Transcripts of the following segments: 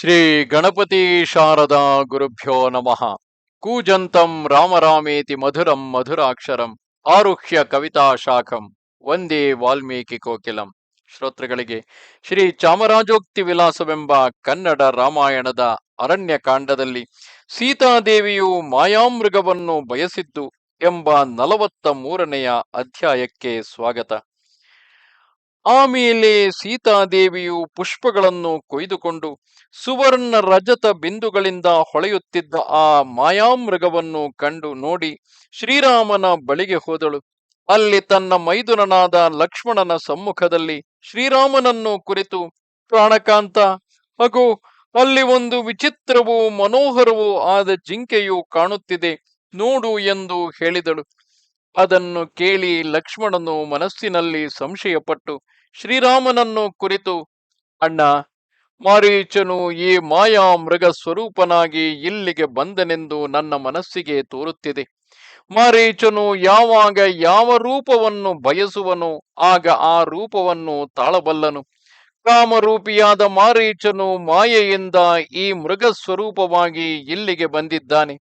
ಶ್ರೀ ಗಣಪತಿ ಶಾರದಾ ಗುರುಭ್ಯೋ ನಮಃ. ಕೂಜಂತಂ ರಾಮರಾಮೇತಿ ಮಧುರಂ ಮಧುರಾಕ್ಷರಂ ಆರುಹ್ಯ ಕವಿತಾ ಶಾಖಂ ವಂದೇ ವಾಲ್ಮೀಕಿ ಕೋಕಿಲಂ. ಶ್ರೋತೃಗಳಿಗೆ ಶ್ರೀ ಚಾಮರಾಜೋಕ್ತಿ ವಿಲಾಸವೆಂಬ ಕನ್ನಡ ರಾಮಾಯಣದ ಅರಣ್ಯ ಕಾಂಡದಲ್ಲಿ ಸೀತಾದೇವಿಯು ಮಾಯಾಮೃಗವನ್ನು ಬಯಸಿದ್ದು ಎಂಬ ನಲವತ್ತ ಮೂರನೆಯ ಅಧ್ಯಾಯಕ್ಕೆ ಸ್ವಾಗತ. ಆಮೇಲೆ ಸೀತಾದೇವಿಯು ಪುಷ್ಪಗಳನ್ನು ಕೊಯ್ದುಕೊಂಡು ಸುವರ್ಣ ರಜತ ಬಿಂದುಗಳಿಂದ ಹೊಳೆಯುತ್ತಿದ್ದ ಆ ಮಾಯಾಮೃಗವನ್ನು ಕಂಡು ನೋಡಿ ಶ್ರೀರಾಮನ ಬಳಿಗೆ ಹೋದಳು. ಅಲ್ಲಿ ತನ್ನ ಮೈದುನನಾದ ಲಕ್ಷ್ಮಣನ ಸಮ್ಮುಖದಲ್ಲಿ ಶ್ರೀರಾಮನನ್ನು ಕುರಿತು, ಪ್ರಾಣಕಾಂತ ಹಾಗೂ ಅಲ್ಲಿ ಒಂದು ವಿಚಿತ್ರವೂ ಮನೋಹರವೂ ಆದ ಜಿಂಕೆಯು ಕಾಣುತ್ತಿದೆ, ನೋಡು ಎಂದು ಹೇಳಿದಳು. ಅದನ್ನು ಕೇಳಿ ಲಕ್ಷ್ಮಣನು ಮನಸ್ಸಿನಲ್ಲಿ ಸಂಶಯಪಟ್ಟು, ಶ್ರೀರಾಮನನ್ನು ಕುರಿತು, ಅಣ್ಣ, ಮಾರೀಚನು ಈ ಮಾಯಾ ಮೃಗ ಸ್ವರೂಪನಾಗಿ ಇಲ್ಲಿಗೆ ಬಂದನೆಂದು ನನ್ನ ಮನಸ್ಸಿಗೆ ತೋರುತ್ತಿದೆ. ಮಾರೀಚನು ಯಾವಾಗ ಯಾವ ರೂಪವನ್ನು ಬಯಸುವನೋ, ಆಗ ಆ ರೂಪವನ್ನು ತಾಳಬಲ್ಲನು. ಕಾಮರೂಪಿಯಾದ ಮಾರೀಚನು ಮಾಯೆಯಿಂದ ಈ ಮೃಗ ಸ್ವರೂಪವಾಗಿ ಇಲ್ಲಿಗೆ ಬಂದಿದ್ದಾನೆ.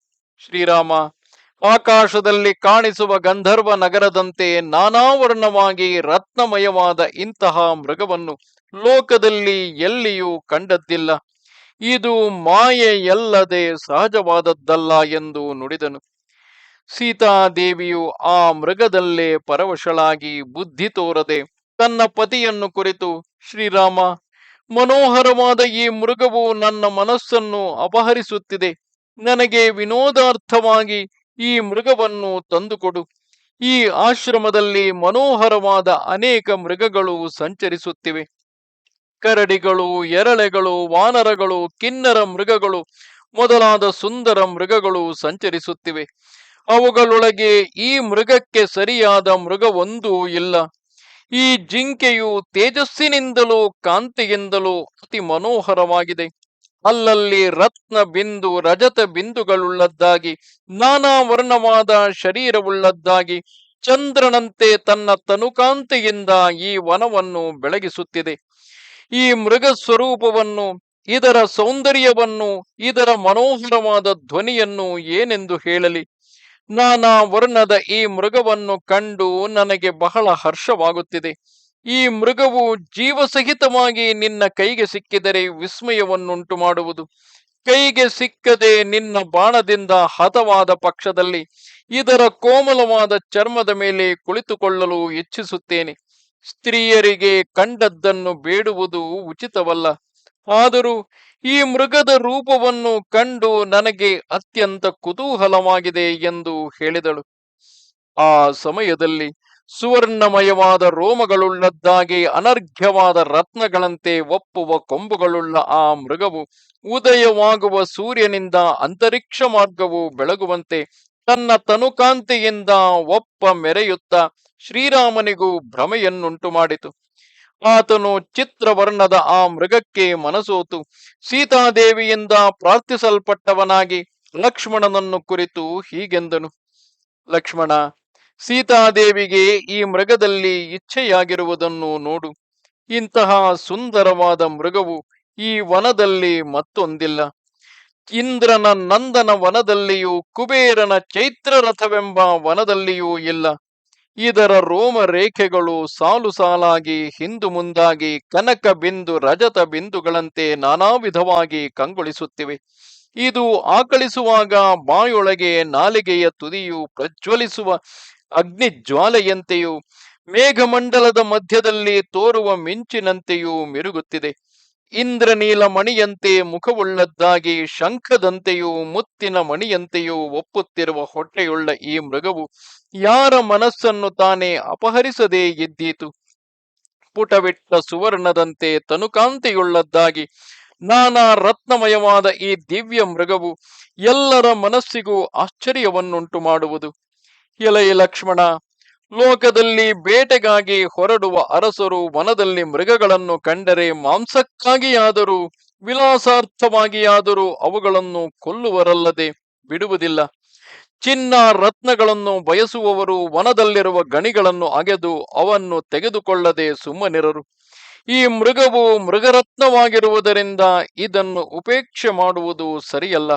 ಶ್ರೀರಾಮ ಆಕಾಶದಲ್ಲಿ ಕಾಣಿಸುವ ಗಂಧರ್ವ ನಗರದಂತೆ ನಾನಾವರ್ಣವಾಗಿ ರತ್ನಮಯವಾದ ಇಂತಹ ಮೃಗವನ್ನು ಲೋಕದಲ್ಲಿ ಎಲ್ಲಿಯೂ ಕಂಡದ್ದಿಲ್ಲ. ಇದು ಮಾಯೆಯಲ್ಲದೆ ಸಹಜವಾದದ್ದಲ್ಲ ಎಂದು ನುಡಿದನು. ಸೀತಾದೇವಿಯು ಆ ಮೃಗದಲ್ಲೇ ಪರವಶಳಾಗಿ ಬುದ್ಧಿ ತೋರದೆ ತನ್ನ ಪತಿಯನ್ನು ಕುರಿತು, ಶ್ರೀರಾಮ, ಮನೋಹರವಾದ ಈ ಮೃಗವು ನನ್ನ ಮನಸ್ಸನ್ನು ಅಪಹರಿಸುತ್ತಿದೆ. ನನಗೆ ವಿನೋದಾರ್ಥವಾಗಿ ಈ ಮೃಗವನ್ನು ತಂದುಕೊಡು. ಈ ಆಶ್ರಮದಲ್ಲಿ ಮನೋಹರವಾದ ಅನೇಕ ಮೃಗಗಳು ಸಂಚರಿಸುತ್ತಿವೆ. ಕರಡಿಗಳು, ಎರಳೆಗಳು, ವಾನರಗಳು, ಕಿನ್ನರ ಮೃಗಗಳು ಮೊದಲಾದ ಸುಂದರ ಮೃಗಗಳು ಸಂಚರಿಸುತ್ತಿವೆ. ಅವುಗಳೊಳಗೆ ಈ ಮೃಗಕ್ಕೆ ಸರಿಯಾದ ಮೃಗವೊಂದೂ ಇಲ್ಲ. ಈ ಜಿಂಕೆಯು ತೇಜಸ್ಸಿನಿಂದಲೂ ಕಾಂತಿಯಿಂದಲೂ ಅತಿ ಮನೋಹರವಾಗಿದೆ. ಅಲ್ಲಲ್ಲಿ ರತ್ನ ಬಿಂದು, ರಜತ ಬಿಂದುಗಳುಳ್ಳದ್ದಾಗಿ, ನಾನಾ ವರ್ಣವಾದ ಶರೀರವುಳ್ಳದ್ದಾಗಿ, ಚಂದ್ರನಂತೆ ತನ್ನ ತನುಕಾಂತಿಯಿಂದ ಈ ವನವನ್ನು ಬೆಳಗಿಸುತ್ತಿದೆ. ಈ ಮೃಗ ಸ್ವರೂಪವನ್ನು ಇದರ ಸೌಂದರ್ಯವನ್ನು, ಇದರ ಮನೋಹರವಾದ ಧ್ವನಿಯನ್ನು ಏನೆಂದು ಹೇಳಲಿ? ನಾನಾ ವರ್ಣದ ಈ ಮೃಗವನ್ನು ಕಂಡು ನನಗೆ ಬಹಳ ಹರ್ಷವಾಗುತ್ತಿದೆ. ಈ ಮೃಗವು ಜೀವಸಹಿತವಾಗಿ ನಿನ್ನ ಕೈಗೆ ಸಿಕ್ಕಿದರೆ ವಿಸ್ಮಯವನ್ನುಂಟು ಮಾಡುವುದು. ಕೈಗೆ ಸಿಕ್ಕದೆ ನಿನ್ನ ಬಾಣದಿಂದ ಹತವಾದ ಪಕ್ಷದಲ್ಲಿ ಇದರ ಕೋಮಲವಾದ ಚರ್ಮದ ಮೇಲೆ ಕುಳಿತುಕೊಳ್ಳಲು ಇಚ್ಛಿಸುತ್ತೇನೆ. ಸ್ತ್ರೀಯರಿಗೆ ಕಂಡದ್ದನ್ನು ಬೇಡುವುದು ಉಚಿತವಲ್ಲ. ಆದರೂ ಈ ಮೃಗದ ರೂಪವನ್ನು ಕಂಡು ನನಗೆ ಅತ್ಯಂತ ಕುತೂಹಲವಾಗಿದೆ ಎಂದು ಹೇಳಿದಳು. ಆ ಸಮಯದಲ್ಲಿ ಸುವರ್ಣಮಯವಾದ ರೋಮಗಳುಳ್ಳದ್ದಾಗಿ ಅನರ್ಘ್ಯವಾದ ರತ್ನಗಳಂತೆ ಒಪ್ಪುವ ಕೊಂಬುಗಳುಳ್ಳ ಆ ಮೃಗವು ಉದಯವಾಗುವ ಸೂರ್ಯನಿಂದ ಅಂತರಿಕ್ಷ ಮಾರ್ಗವು ಬೆಳಗುವಂತೆ ತನ್ನ ತನುಕಾಂತಿಯಿಂದ ಒಪ್ಪ ಮೆರೆಯುತ್ತ ಶ್ರೀರಾಮನಿಗೂ ಭ್ರಮೆಯನ್ನುಂಟು ಮಾಡಿತು. ಆತನು ಚಿತ್ರವರ್ಣದ ಆ ಮೃಗಕ್ಕೆ ಮನಸೋತು. ಸೀತಾದೇವಿಯಿಂದ ಪ್ರಾರ್ಥಿಸಲ್ಪಟ್ಟವನಾಗಿ ಲಕ್ಷ್ಮಣನನ್ನು ಕುರಿತು ಹೀಗೆಂದನು. ಲಕ್ಷ್ಮಣ ಸೀತಾದೇವಿಗೆ ಈ ಮೃಗದಲ್ಲಿ ಇಚ್ಛೆಯಾಗಿರುವುದನ್ನು ನೋಡು. ಇಂತಹ ಸುಂದರವಾದ ಮೃಗವು ಈ ವನದಲ್ಲಿ ಮತ್ತೊಂದಿಲ್ಲ. ಇಂದ್ರನ ನಂದನ ವನದಲ್ಲಿಯೂ ಕುಬೇರನ ಚೈತ್ರ ರಥವೆಂಬ ವನದಲ್ಲಿಯೂ ಇಲ್ಲ. ಇದರ ರೋಮ ರೇಖೆಗಳು ಸಾಲು ಸಾಲಾಗಿ ಹಿಂದು ಮುಂದಾಗಿ ಕನಕ ಬಿಂದು ರಜತ ಬಿಂದುಗಳಂತೆ ನಾನಾ ವಿಧವಾಗಿ ಕಂಗೊಳಿಸುತ್ತಿವೆ. ಇದು ಆಕಳಿಸುವಾಗ ಬಾಯೊಳಗೆ ನಾಲಿಗೆಯ ತುದಿಯು ಪ್ರಜ್ವಲಿಸುವ ಅಗ್ನಿ ಜ್ವಾಲೆಯಂತೆಯೂ ಮೇಘಮಂಡಲದ ಮಧ್ಯದಲ್ಲಿ ತೋರುವ ಮಿಂಚಿನಂತೆಯೂ ಮಿರುಗುತ್ತಿದೆ. ಇಂದ್ರನೀಲ ಮಣಿಯಂತೆ ಮುಖವುಳ್ಳದ್ದಾಗಿ ಶಂಖದಂತೆಯೂ ಮುತ್ತಿನ ಮಣಿಯಂತೆಯೂ ಒಪ್ಪುತ್ತಿರುವ ಹೊಟ್ಟೆಯುಳ್ಳ ಈ ಮೃಗವು ಯಾರ ಮನಸ್ಸನ್ನು ತಾನೇ ಅಪಹರಿಸದೇ ಇದ್ದೀತು? ಪುಟವಿಟ್ಟ ಸುವರ್ಣದಂತೆ ತನುಕಾಂತಿಯುಳ್ಳದ್ದಾಗಿ ನಾನಾ ರತ್ನಮಯವಾದ ಈ ದಿವ್ಯ ಮೃಗವು ಎಲ್ಲರ ಮನಸ್ಸಿಗೂ ಆಶ್ಚರ್ಯವನ್ನುಂಟು ಮಾಡುವುದು ಎಲೆಯ ಲಕ್ಷ್ಮಣ, ಲೋಕದಲ್ಲಿ ಬೇಟೆಗಾಗಿ ಹೊರಡುವ ಅರಸರು ವನದಲ್ಲಿ ಮೃಗಗಳನ್ನು ಕಂಡರೆ ಮಾಂಸಕ್ಕಾಗಿಯಾದರೂ, ವಿಲಾಸಾರ್ಥವಾಗಿಯಾದರೂ ಅವುಗಳನ್ನು ಕೊಲ್ಲುವರಲ್ಲದೆ ಬಿಡುವುದಿಲ್ಲ. ಚಿನ್ನ ರತ್ನಗಳನ್ನು ಬಯಸುವವರು ವನದಲ್ಲಿರುವ ಗಣಿಗಳನ್ನು ಅಗೆದು ಅವನ್ನು ತೆಗೆದುಕೊಳ್ಳದೆ ಸುಮ್ಮನಿರರು. ಈ ಮೃಗವು ಮೃಗರತ್ನವಾಗಿರುವುದರಿಂದ ಇದನ್ನು ಉಪೇಕ್ಷೆ ಮಾಡುವುದು ಸರಿಯಲ್ಲ.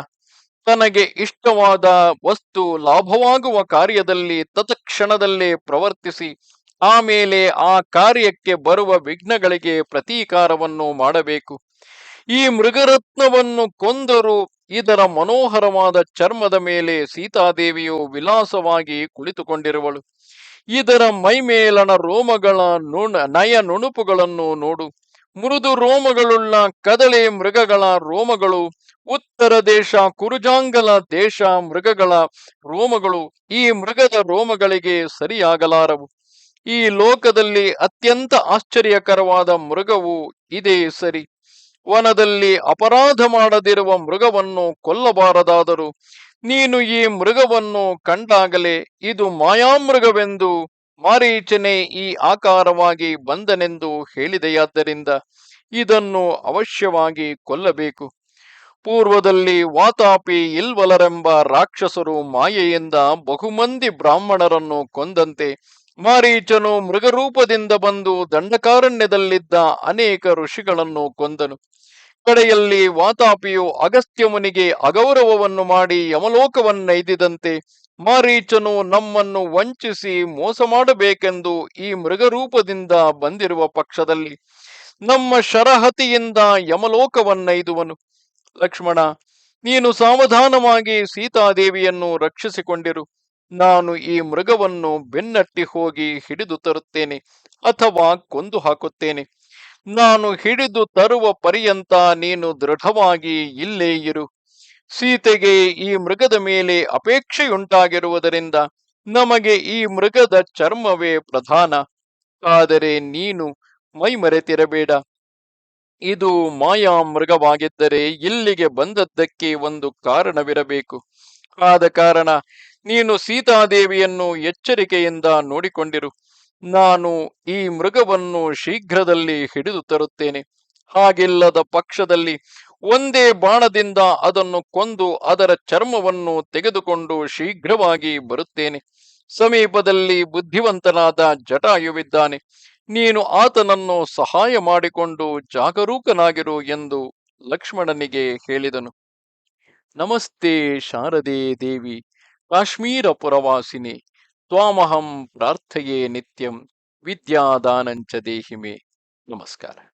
ತನಗೆ ಇಷ್ಟವಾದ ವಸ್ತು ಲಾಭವಾಗುವ ಕಾರ್ಯದಲ್ಲಿ ತತ್ಕ್ಷಣದಲ್ಲೇ ಪ್ರವರ್ತಿಸಿ, ಆಮೇಲೆ ಆ ಕಾರ್ಯಕ್ಕೆ ಬರುವ ವಿಘ್ನಗಳಿಗೆ ಪ್ರತೀಕಾರವನ್ನು ಮಾಡಬೇಕು. ಈ ಮೃಗರತ್ನವನ್ನು ಕೊಂದರು ಇದರ ಮನೋಹರವಾದ ಚರ್ಮದ ಮೇಲೆ ಸೀತಾದೇವಿಯು ವಿಲಾಸವಾಗಿ ಕುಳಿತುಕೊಂಡಿರುವಳು. ಇದರ ಮೈಮೇಲನ ರೋಮಗಳ ನುಣ, ನಯ ನುಣುಪುಗಳನ್ನು ನೋಡು. ಮೃದು ರೋಮಗಳುಳ್ಳ ಕದಳೆ ಮೃಗಗಳ ರೋಮಗಳು ಉತ್ತರ ದೇಶ, ಕುರುಜಾಂಗಲ, ದೇಶ, ಮೃಗಗಳ ರೋಮಗಳು, ಈ ಮೃಗದ ರೋಮಗಳಿಗೆ ಸರಿಯಾಗಲಾರವು. ಈ ಲೋಕದಲ್ಲಿ ಅತ್ಯಂತ ಆಶ್ಚರ್ಯಕರವಾದ ಮೃಗವು ಇದೇ ಸರಿ. ವನದಲ್ಲಿ ಅಪರಾಧ ಮಾಡದಿರುವ ಮೃಗವನ್ನು ಕೊಲ್ಲಬಾರದಾದರೂ, ನೀನು ಈ ಮೃಗವನ್ನು ಕಂಡಾಗಲೇ ಇದು ಮಾಯಾಮೃಗವೆಂದು ಮಾರೀಚನೆ ಈ ಆಕಾರವಾಗಿ ಬಂದನೆಂದು ಹೇಳಿದೆಯಾದ್ದರಿಂದ ಇದನ್ನು ಅವಶ್ಯವಾಗಿ ಕೊಲ್ಲಬೇಕು. ಪೂರ್ವದಲ್ಲಿ ವಾತಾಪಿ ಇಲ್ವಲರೆಂಬ ರಾಕ್ಷಸರು ಮಾಯೆಯಿಂದ ಬಹುಮಂದಿ ಬ್ರಾಹ್ಮಣರನ್ನು ಕೊಂದಂತೆ ಮಾರೀಚನು ಮೃಗರೂಪದಿಂದ ಬಂದು ದಂಡಕಾರಣ್ಯದಲ್ಲಿದ್ದ ಅನೇಕ ಋಷಿಗಳನ್ನು ಕೊಂದನು. ಕಡೆಯಲ್ಲಿ ವಾತಾಪಿಯು ಅಗಸ್ತ್ಯಮುನಿಗೆ ಅಗೌರವವನ್ನು ಮಾಡಿ ಯಮಲೋಕವನ್ನೈದಿದಂತೆ ಮಾರೀಚನು ನಮ್ಮನ್ನು ವಂಚಿಸಿ ಮೋಸ ಮಾಡಬೇಕೆಂದು ಈ ಮೃಗರೂಪದಿಂದ ಬಂದಿರುವ ಪಕ್ಷದಲ್ಲಿ ನಮ್ಮ ಶರಹತಿಯಿಂದ ಯಮಲೋಕವನ್ನೈದುವನು. ಲಕ್ಷ್ಮಣ, ನೀನು ಸಾವಧಾನವಾಗಿ ಸೀತಾದೇವಿಯನ್ನು ರಕ್ಷಿಸಿಕೊಂಡಿರು. ನಾನು ಈ ಮೃಗವನ್ನು ಬೆನ್ನಟ್ಟಿ ಹೋಗಿ ಹಿಡಿದು ತರುತ್ತೇನೆ ಅಥವಾ ಕೊಂದು ಹಾಕುತ್ತೇನೆ. ನಾನು ಹಿಡಿದು ತರುವ ಪರ್ಯಂತ ನೀನು ದೃಢವಾಗಿ ಇಲ್ಲೇ ಇರು. ಸೀತೆಗೆ ಈ ಮೃಗದ ಮೇಲೆ ಅಪೇಕ್ಷೆಯುಂಟಾಗಿರುವುದರಿಂದ ನಮಗೆ ಈ ಮೃಗದ ಚರ್ಮವೇ ಪ್ರಧಾನ. ಆದರೆ ನೀನು ಮೈಮರೆತಿರಬೇಡ. ಇದು ಮಾಯಾ ಮೃಗವಾಗಿದ್ದರೆ ಇಲ್ಲಿಗೆ ಬಂದದ್ದಕ್ಕೆ ಒಂದು ಕಾರಣವಿರಬೇಕು. ಆದ ಕಾರಣ ನೀನು ಸೀತಾದೇವಿಯನ್ನು ಎಚ್ಚರಿಕೆಯಿಂದ ನೋಡಿಕೊಂಡಿರು. ನಾನು ಈ ಮೃಗವನ್ನು ಶೀಘ್ರದಲ್ಲಿ ಹಿಡಿದು ತರುತ್ತೇನೆ. ಹಾಗಿಲ್ಲದ ಪಕ್ಷದಲ್ಲಿ ಒಂದೇ ಬಾಣದಿಂದ ಅದನ್ನು ಕೊಂದು ಅದರ ಚರ್ಮವನ್ನು ತೆಗೆದುಕೊಂಡು ಶೀಘ್ರವಾಗಿ ಬರುತ್ತೇನೆ. ಸಮೀಪದಲ್ಲಿ ಬುದ್ಧಿವಂತನಾದ ಜಟಾಯುವಿದ್ದಾನೆ. ನೀನು ಆತನನ್ನು ಸಹಾಯ ಮಾಡಿಕೊಂಡು ಜಾಗರೂಕನಾಗಿರು ಎಂದು ಲಕ್ಷ್ಮಣನಿಗೆ ಹೇಳಿದನು. ನಮಸ್ತೆ ಶಾರದೆ ದೇವಿ, ಕಾಶ್ಮೀರ ಪುರವಾಸಿನಿ, ತ್ವಾಮಹಂ ಪ್ರಾರ್ಥೆಯೇ ನಿತ್ಯಂ, ವಿದ್ಯಾದಾನಂಚ ದೇಹಿಮೆ. ನಮಸ್ಕಾರ.